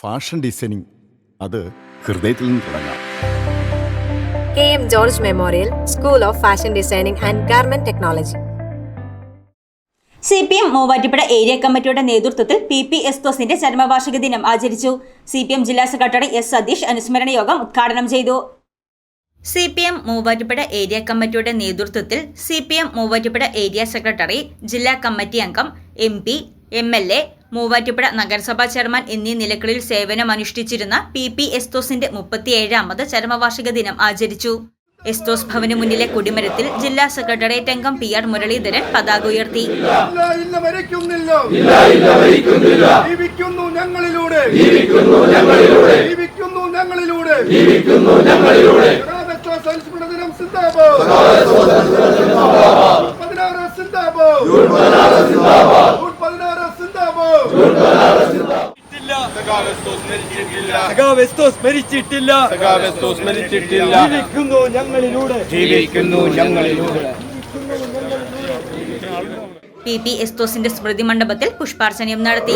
Fashion designing. അത് ഹൃദയത്തിൽ നിന്ന് തുടങ്ങാം. K M George Memorial School of Fashion Designing and Garment Technology. C P M Muvattupuzha area കമ്മിറ്റിയുടെ നേതൃത്വത്തിൽ പി പി എസ് തോസിന്റെ ചരമവാർഷിക ദിനം ആചരിച്ചു. സി പി എം ജില്ലാ സെക്രട്ടറി എസ് സതീഷ് അനുസ്മരണ യോഗം ഉദ്ഘാടനം ചെയ്തു. C P M Muvattupuzha area കമ്മിറ്റിയുടെ നേതൃത്വത്തിൽ C P M Muvattupuzha area secretary ജില്ലാ കമ്മിറ്റി അംഗം M P M L A Muvattupuzha നഗരസഭാ ചെയർമാൻ എന്നീ നിലകളിൽ സേവനമനുഷ്ഠിച്ചിരുന്ന പി പി എസ്തോസിന്റെ മുപ്പത്തിയേഴാമത് ചരമവാർഷിക ദിനം ആചരിച്ചു. എസ്തോസ് ഭവന് മുന്നിലെ കൊടിമരത്തിൽ ജില്ലാ സെക്രട്ടേറിയറ്റ് അംഗം പി ആർ മുരളീധരൻ പതാക ഉയർത്തി. ഞങ്ങളിലൂടെ. സഖാവെസ്തോസ് മരിച്ചിട്ടില്ല. സഖാവെസ്തോസ് മരിച്ചിട്ടില്ല. ജീവിക്കുന്നു ഞങ്ങളിലൂടെ. ജീവിക്കുന്നു ഞങ്ങളിലൂടെ. പി പി എസ്തോസിന്റെ സ്മൃതി മണ്ഡപത്തിൽ പുഷ്പാർച്ചനയും നടത്തി.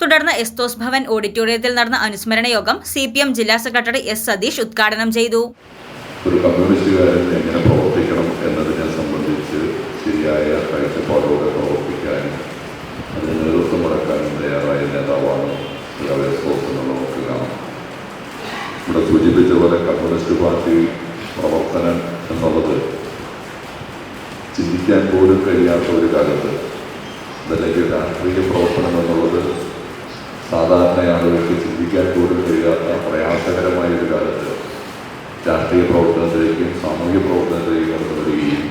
തുടർന്ന് എസ്തോസ് ഭവൻ ഓഡിറ്റോറിയത്തിൽ നടന്ന അനുസ്മരണ യോഗം സി പി എം ജില്ലാ സെക്രട്ടറി എസ് സതീഷ് ഉദ്ഘാടനം ചെയ്തു. ഒരു കമ്മ്യൂണിസ്റ്റുകാരൻ എങ്ങനെ പ്രവർത്തിക്കണം എന്നതിനെ സംബന്ധിച്ച് ശരിയായ കാഴ്ചപ്പാടോടെ പ്രവർത്തിക്കാനും അതിന് നേതൃത്വം മുടക്കാനും തയ്യാറായ നേതാവാണ് നമുക്ക് കാണാം. ഇവിടെ സൂചിപ്പിച്ച പോലെ കമ്മ്യൂണിസ്റ്റ് പാർട്ടി പ്രവർത്തനം എന്നുള്ളത് ചിന്തിക്കാൻ പോലും കഴിയാത്ത ഒരു കാലത്ത് അതല്ലെങ്കിൽ രാഷ്ട്രീയ പ്രവർത്തനം എന്നുള്ളത് സാധാരണ ആളുകൾക്ക് ചിന്തിക്കാൻ പോലും കഴിയാത്ത പ്രയാസകരമായ ഒരു കാലത്ത് രാഷ്ട്രീയ പ്രവർത്തനത്തിലേക്കും സാമൂഹ്യ പ്രവർത്തനത്തിലേക്കും കടന്നു വരികയും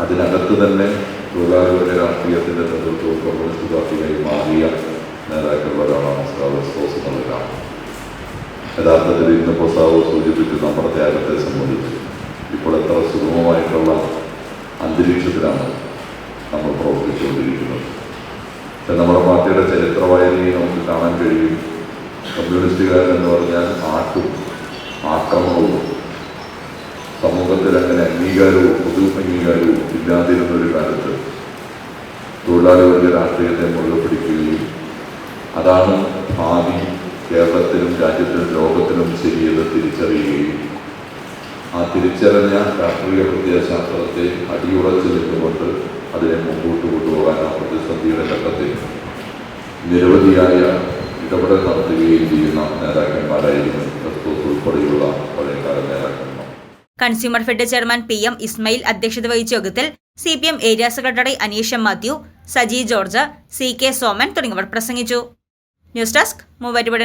അതിനകത്ത് തന്നെ തൊഴിലാളികളുടെ രാഷ്ട്രീയത്തിന്റെ നേതൃത്വവും കമ്മ്യൂണിസ്റ്റ് പാർട്ടിയായി മാറിയ സ്റ്റാവസ് ബോസ് എന്നുള്ളതാണ് യഥാർത്ഥത്തിൽ ഇന്ന് പ്രസ്താവ് സൂചിപ്പിച്ച് നമ്മുടെ ത്യാഗത്തെ നമ്മുടെ പാർട്ടിയുടെ ചരിത്ര വായനയിൽ നമുക്ക് കാണാൻ കഴിയും. കമ്മ്യൂണിസ്റ്റുകാരൻ എന്ന് പറഞ്ഞാൽ ആട്ടും ആക്രമണവും സമൂഹത്തിൽ അങ്ങനെ അംഗീകാരവും പൊതു അംഗീകാരവും ഇല്ലാതിരുന്ന ഒരു കാലത്ത് തൊഴിലാളികളുടെ രാഷ്ട്രീയത്തെ മുഴുവൻ പിടിക്കുകയും അതാണ് ഭാവി കേരളത്തിലും രാജ്യത്തിലും ലോകത്തിലും ശരിയെന്ന് തിരിച്ചറിയുകയും ആ തിരിച്ചറിഞ്ഞ രാഷ്ട്രീയ പ്രത്യയശാസ്ത്രത്തെ അടിയുറച്ചു നിന്നുകൊണ്ട് അതിനെ മുമ്പോട്ട് കൊണ്ടുപോകാനോ പ്രതിസന്ധിയുടെ ഘട്ടത്തിൽ നിരവധിയായ ഇടപെടൽ നടത്തുകയും ചെയ്യുന്ന നേതാക്കന്മാരായിരുന്നു ക്രിസ്തുസ് ഉൾപ്പെടെയുള്ള പഴയകാല നേതാക്കന്മാർ. Consumer Fed chairman P M Ismail അധ്യക്ഷത വഹിച്ച യോഗത്തിൽ C P M area secretary Aneesha Mathew Saji George C K Soman തുടങ്ങിയവർ പ്രസംഗിച്ചു. News desk Muvattupuzha